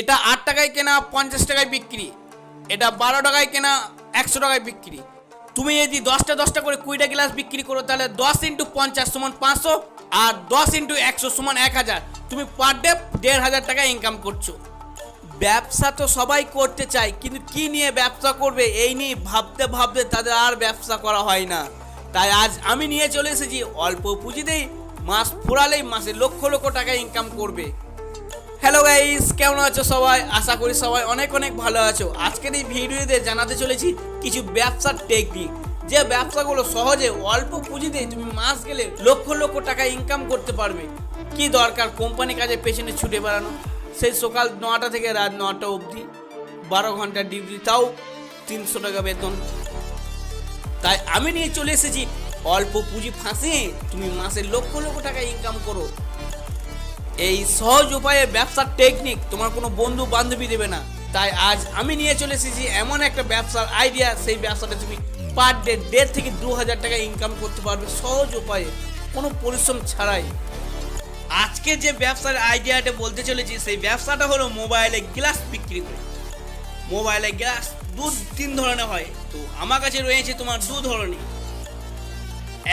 এটা আট টাকায় কেনা, পঞ্চাশ টাকায় বিক্রি। এটা বারো টাকায় কেনা, একশো টাকায় বিক্রি। তুমি যদি দশটা দশটা করে কুড়িটা গ্লাস বিক্রি করো, তাহলে দশ ইন্টু পঞ্চাশ সমান পাঁচশো আর দশ ইন্টু একশো সমান এক হাজার। তুমি পার ডে দেড় হাজার টাকা ইনকাম করছ। ব্যবসা তো সবাই করতে চায়, কিন্তু কি নিয়ে ব্যবসা করবে? এই নিয়ে ভাবতে ভাবতে তাদের আর ব্যবসা করা হয় না। তাই আজ আমি নিয়ে চলে এসেছি অল্প পুঁজিতেই, মাস ফুরালেই মাসে লক্ষ লক্ষ টাকা ইনকাম করবে। হ্যালো গাইস কেমন আছো সবাই? আশা করি সবাই অনেক অনেক ভালো আছো। আজকের এই ভিডিওতে জানাতে চলেছি কিছু ব্যবসার টেকনিক যে ব্যবসাগুলো সহজে অল্প পুঁজিতে তুমি মাস গেলে লক্ষ লক্ষ টাকা ইনকাম করতে পারবে। কি দরকার কোম্পানি কাজে পেছনে ছুটে বেড়ানো? সেই সকাল নটা থেকে রাত নটা অবধি। বারো ঘণ্টা ডিউটি, তাও তিনশো টাকা বেতন। তাই আমি নিয়ে চলে এসেছি। অল্প পুঁজি ফাঁসিয়ে তুমি মাসে লক্ষ লক্ষ টাকা ইনকাম করো। এই সহজ উপায়ে ব্যবসার টেকনিক তোমার কোনো বন্ধু বান্ধবী দেবে না। তাই আজ আমি নিয়ে চলে এসেছি এমন একটা ব্যবসার আইডিয়া সেই ব্যবসাটা তুমি পার ডে দেড় থেকে দু হাজার টাকা ইনকাম করতে পারবে সহজ উপায়ে, কোনো পরিশ্রম ছাড়াই। আজকে যে ব্যবসার আইডিয়াটা বলতে চলেছি, সেই ব্যবসাটা হলো মোবাইলে গ্লাস বিক্রি করে। মোবাইলে গ্লাস দু তিন ধরনের হয়। তো আমার কাছে রয়েছে তোমার দু ধরনের।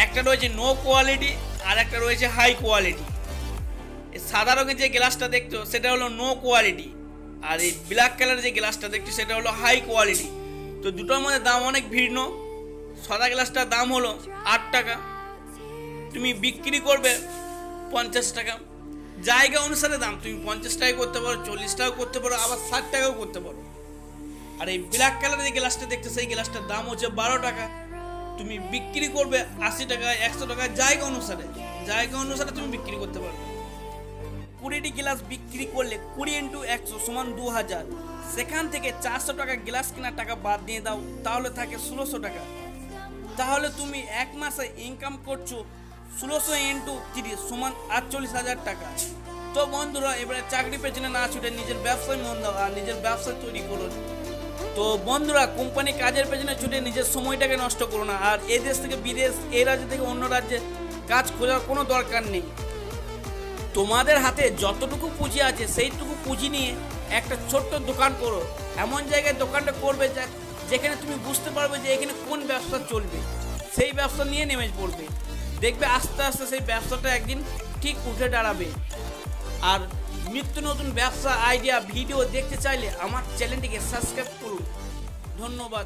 একটা রয়েছে নো কোয়ালিটি আর একটা রয়েছে হাই কোয়ালিটি সাদা রঙের যে গ্লাসটা দেখছ, সেটা হলো নো কোয়ালিটি আর এই ব্ল্যাক কালারের যে গ্লাসটা দেখছ, সেটা হলো হাই কোয়ালিটি তো দুটোর মধ্যে দাম অনেক ভিন্ন। সাদা গ্লাসটার দাম হলো আট টাকা। তুমি বিক্রি করবে পঞ্চাশ টাকা। জায়গা অনুসারে দাম, তুমি পঞ্চাশ টাকা করতে পারো, চল্লিশ টাকাও করতে পারো, আবার ষাট টাকাও করতে পারো। আর এই ব্ল্যাক কালারের যে গ্লাসটা দেখছ, সেই গ্লাসটার দাম হচ্ছে বারো টাকা। তুমি বিক্রি করবে আশি টাকা, একশো টাকা, জায়গা অনুসারে। জায়গা অনুসারে তুমি বিক্রি করতে পারবে। কুড়িটি গ্লাস বিক্রি করলে কুড়ি ইন্টু একশো সমান দু হাজার। সেখান থেকে চারশো টাকা গ্লাস কেনার টাকা বাদ দিয়ে দাও, তাহলে থাকে ষোলোশো টাকা। তাহলে তুমি এক মাসে ইনকাম করছ ষোলোশো ইন্টু তিরিশ সমান আটচল্লিশ হাজার টাকা। তো বন্ধুরা, এবারে চাকরি পেছনে না ছুটে নিজের ব্যবসায় মন দাও আর নিজের ব্যবসা তৈরি করুন তো বন্ধুরা, কোম্পানি কাজের পেছনে ছুটে নিজের সময়টাকে নষ্ট করো না। আর এই দেশ থেকে বিদেশ এই রাজ্য থেকে অন্য রাজ্যে কাজ খোঁজার কোনো দরকার নেই। তোমাদের হাতে যতটুকু পুঁজি আছে, সেইটুকু পুঁজি নিয়ে একটা ছোট্ট দোকান করো। এমন জায়গায় দোকানটা করবে যা যেখানে তুমি বুঝতে পারবে যে এখানে কোন ব্যবসা চলবে। সেই ব্যবসা নিয়ে নেমে পড়বে। দেখবে আস্তে আস্তে সেই ব্যবসাটা একদিন ঠিক উঠে দাঁড়াবে। আর নিত্য নতুন ব্যবসা আইডিয়া ভিডিও দেখতে চাইলে আমার চ্যানেলটিকে সাবস্ক্রাইব করুন। ধন্যবাদ।